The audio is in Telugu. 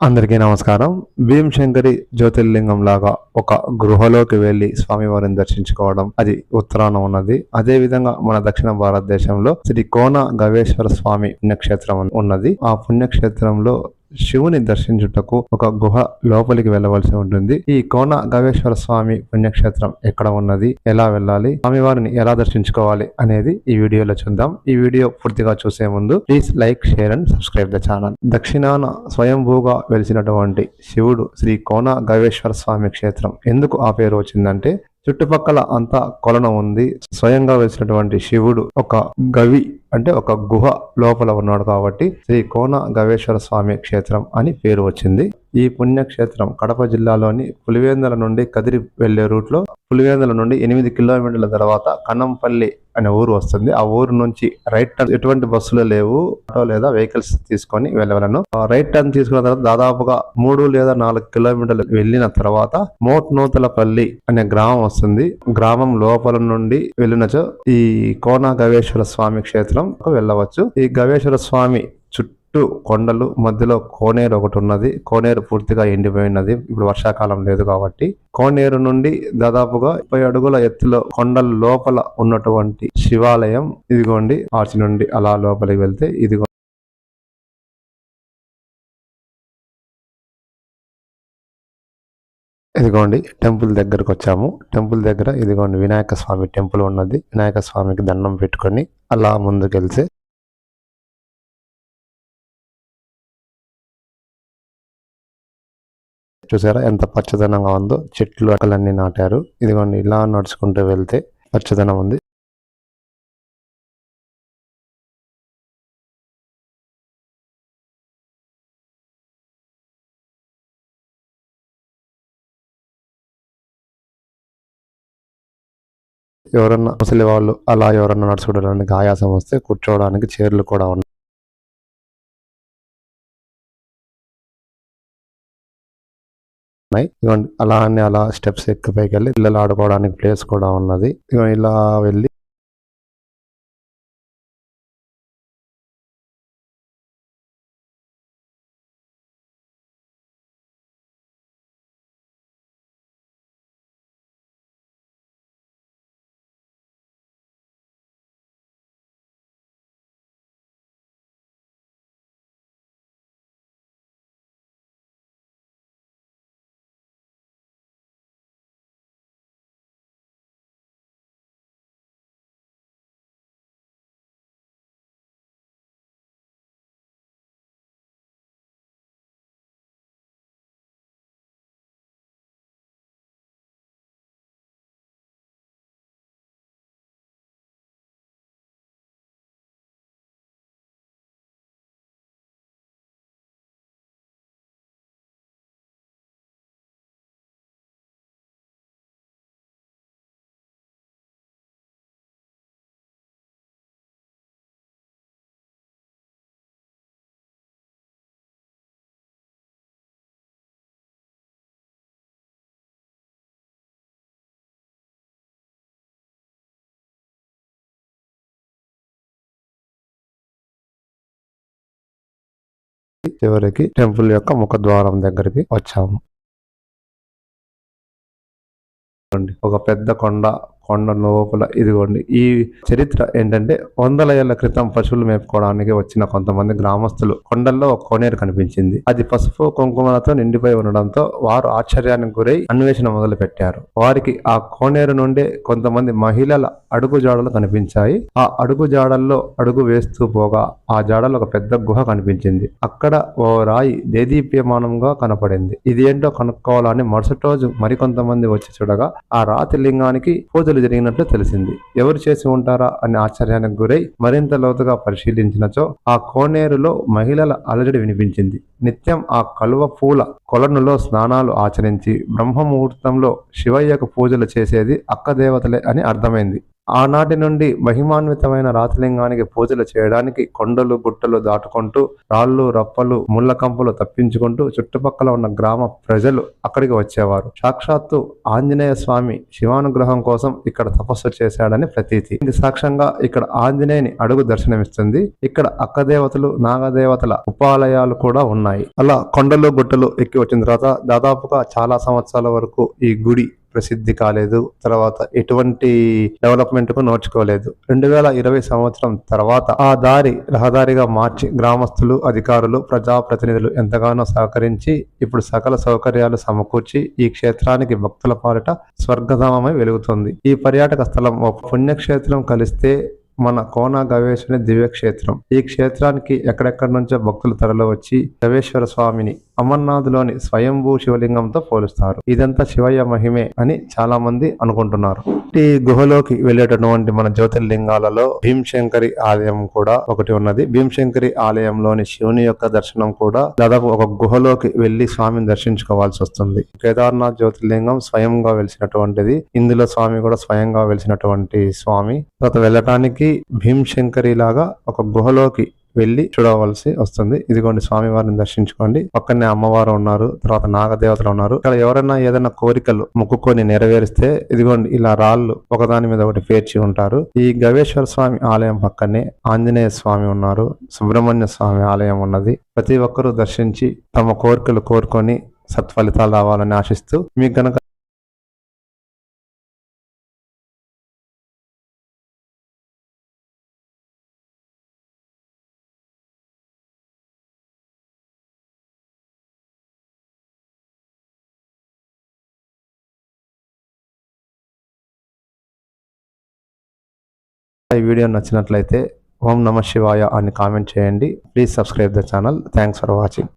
అందరికీ నమస్కారం. భీమశంకరి జ్యోతిర్లింగం లాగా ఒక గృహలోకి వెళ్ళి స్వామివారిని దర్శించుకోవడం అది ఉత్తరాన ఉన్నది. అదే విధంగా మన దక్షిణ భారతదేశంలో శ్రీ కోన గవేశ్వర స్వామి పుణ్యక్షేత్రం ఉన్నది. ఆ పుణ్యక్షేత్రంలో శివుని దర్శించుటకు ఒక గుహ లోపలికి వెళ్ళవలసి ఉంటుంది. ఈ కోన గవేశ్వర స్వామి పుణ్యక్షేత్రం ఎక్కడ ఉన్నది? ఎలా వెళ్ళాలి? స్వామివారిని ఎలా దర్శించుకోవాలి? అనేది ఈ వీడియోలో చూద్దాం. ఈ వీడియో పూర్తిగా చూసే ముందు please like share and subscribe the channel. దక్షిణాన స్వయంభూగా వెలిసినటువంటి శివుడు శ్రీ కోన గవేశ్వర స్వామి క్షేత్రం ఎందుకు ఆ పేరు వచ్చిందంటే చుట్టుపక్కల అంతా కొలన ఉంది. స్వయంగా వెలిసినటువంటి శివుడు ఒక గవి అంటే ఒక గుహ లోపల ఉన్నాడు కాబట్టి శ్రీ కోన గవేశ్వర స్వామి క్షేత్రం అని పేరు వచ్చింది. ఈ పుణ్యక్షేత్రం కడప జిల్లాలోని పులివేందల నుండి కదిరి వెళ్ళే రూట్లో పులివేందల నుండి ఎనిమిది కిలోమీటర్ల తర్వాత కన్నంపల్లి అనే ఊరు వస్తుంది. ఆ ఊరు నుంచి రైట్ టర్న్ ఎటువంటి బస్సులు లేవు. ఆటో లేదా వెహికల్స్ తీసుకొని వెళ్ళవలను. రైట్ టర్న్ తీసుకున్న తర్వాత దాదాపుగా మూడు లేదా నాలుగు కిలోమీటర్లు వెళ్ళిన తర్వాత మోట్ నూతలపల్లి అనే గ్రామం వస్తుంది. గ్రామం లోపల నుండి వెళ్ళినచో ఈ కోన గవేశ్వర స్వామి క్షేత్రం వెళ్ళవచ్చు. ఈ గవేశ్వర స్వామి చుట్టూ కొండలు మధ్యలో కోనేరు ఒకటి ఉన్నది. కోనేరు పూర్తిగా ఎండిపోయినది. ఇప్పుడు వర్షాకాలం లేదు కాబట్టి. కోనేరు నుండి దాదాపుగా ముప్పై అడుగుల ఎత్తులో కొండల లోపల ఉన్నటువంటి శివాలయం. ఇదిగోండి ఆర్చి నుండి అలా లోపలికి వెళ్తే ఇదిగో ఇదిగోండి టెంపుల్ దగ్గరకు వచ్చాము. టెంపుల్ దగ్గర ఇదిగోండి వినాయక స్వామి టెంపుల్ ఉన్నది. వినాయక స్వామికి దండం పెట్టుకొని అలా ముందుకెళ్తే చూసారా? ఎంత పచ్చదనంగా ఉందో. చెట్లు అక్కలన్నీ నాటారు. ఇదిగోండి ఇలా నడుచుకుంటూ వెళ్తే పచ్చదనం ఉంది. ఎవరన్నా ముసలి వాళ్ళు అలా ఎవరన్నా నడుచుకోవడానికి ఆయాసం వస్తే కూర్చోవడానికి చైర్లు కూడా ఉన్నాయి. ఉన్నాయి. ఇదిగోండి అలా అని అలా స్టెప్స్ ఎక్కి పైకి వెళ్ళి పిల్లలు ఆడుకోవడానికి ప్లేస్ కూడా ఉన్నది. ఇలా వెళ్ళి చివరికి టెంపుల్ యొక్క ముఖద్వారం దగ్గరికి వచ్చాము. ఒక పెద్ద కొండ కొండ లోపల ఇదిగోండి. ఈ చరిత్ర ఏంటంటే వందల ఏళ్ళ క్రితం పశువులు మేపుకోవడానికి వచ్చిన కొంతమంది గ్రామస్తులు కొండల్లో ఒక కోనేరు కనిపించింది. అది పసుపు కుంకుమలతో నిండిపోయి ఉండడంతో వారు ఆశ్చర్యానికి గురై అన్వేషణ మొదలు పెట్టారు వారికి ఆ కోనేరు నుండే కొంతమంది మహిళల అడుగు జాడలు కనిపించాయి. ఆ అడుగు జాడల్లో అడుగు వేస్తూ పోగా ఆ జాడలో ఒక పెద్ద గుహ కనిపించింది. అక్కడ ఓ రాయి దేదీప్యమానంగా కనపడింది. ఇది ఏంటో కనుక్కోవాలని మరుసటి రోజు మరికొంతమంది వచ్చి చూడగా ఆ రాతి లింగానికి పూజలు జరిగినట్లు తెలిసింది. ఎవరు చేసి ఉంటారా అనే ఆశ్చర్యానికి గురై మరింత లోతుగా పరిశీలించినచో ఆ కోనేరులో మహిళల అలజడి వినిపించింది. నిత్యం ఆ కలువ పూల కొలనులో స్నానాలు ఆచరించి బ్రహ్మ ముహూర్తంలో శివయ్యకు పూజలు చేసేది అక్క దేవతలే అని అర్థమైంది. ఆనాటి నుండి మహిమాన్వితమైన రాతిలింగానికి పూజలు చేయడానికి కొండలు గుట్టలు దాటుకుంటూ రాళ్ళు రప్పలు ముళ్ళకంపలు తప్పించుకుంటూ చుట్టుపక్కల ఉన్న గ్రామ ప్రజలు అక్కడికి వచ్చేవారు. సాక్షాత్తు ఆంజనేయ స్వామి శివానుగ్రహం కోసం ఇక్కడ తపస్సు చేశాడని ప్రతీతి. ఇది సాక్ష్యంగా ఇక్కడ ఆంజనేయుని అడుగు దర్శనమిస్తుంది. ఇక్కడ అక్కదేవతలు నాగదేవతల ఉపాలయాలు కూడా ఉన్నాయి. అలా కొండలు గుట్టలు ఎక్కి వచ్చిన తర్వాత దాదాపుగా చాలా సంవత్సరాల వరకు ఈ గుడి ప్రసిద్ధి కాలేదు. తర్వాత ఎటువంటి డెవలప్మెంట్కు నోచుకోలేదు. రెండు వేల ఇరవై సంవత్సరం తర్వాత ఆ దారి రహదారిగా మార్చి గ్రామస్తులు అధికారులు ప్రజాప్రతినిధులు ఎంతగానో సహకరించి ఇప్పుడు సకల సౌకర్యాలు సమకూర్చి ఈ క్షేత్రానికి భక్తుల పాలిట స్వర్గధామమై వెలుగుతుంది. ఈ పర్యాటక స్థలం ఒక పుణ్యక్షేత్రం కలిస్తే మన కోన గవేశ్వరి దివ్యక్షేత్రం. ఈ క్షేత్రానికి ఎక్కడెక్కడి నుంచో భక్తులు తరలి వచ్చి గవేశ్వర స్వామిని అమర్నాథ్లోని స్వయంభూ శివలింగంతో పోలుస్తారు. ఇదంతా శివయ్య మహిమే అని చాలా మంది అనుకుంటున్నారు. ఈ గుహలోకి వెళ్ళేటటువంటి మన జ్యోతిర్లింగాలలో భీమశంకరి ఆలయం కూడా ఒకటి ఉన్నది. భీమశంకరి ఆలయంలోని శివుని యొక్క దర్శనం కూడా దాదాపు ఒక గుహలోకి వెళ్ళి స్వామిని దర్శించుకోవాల్సి వస్తుంది. కేదార్నాథ్ జ్యోతిర్లింగం స్వయంగా వెలిసినటువంటిది. ఇందులో స్వామి కూడా స్వయంగా వెలిసినటువంటి స్వామి. తర్వాత వెళ్ళటానికి భీమశంకరి లాగా ఒక గుహలోకి వెళ్ళి చూడవలసి వస్తుంది. ఇదిగోండి స్వామి వారిని దర్శించుకోండి. పక్కనే అమ్మవారు ఉన్నారు. తర్వాత నాగదేవతలు ఉన్నారు. ఇక్కడ ఎవరైనా ఏదైనా కోరికలు మొక్కుకొని నెరవేరిస్తే ఇదిగోండి ఇలా రాళ్ళు ఒకదాని మీద ఒకటి పేర్చి ఉంటారు. ఈ గవేశ్వర స్వామి ఆలయం పక్కనే ఆంజనేయ స్వామి ఉన్నారు. సుబ్రహ్మణ్య స్వామి ఆలయం ఉన్నది. ప్రతి ఒక్కరూ దర్శించి తమ కోరికలు కోరుకొని సత్ఫలితాలు రావాలని ఆశిస్తూ మీకు గనక ఈ వీడియో నచ్చినట్లయితే ఓం నమ శివాయ అని కామెంట్ చేయండి. Please subscribe the channel thanks for watching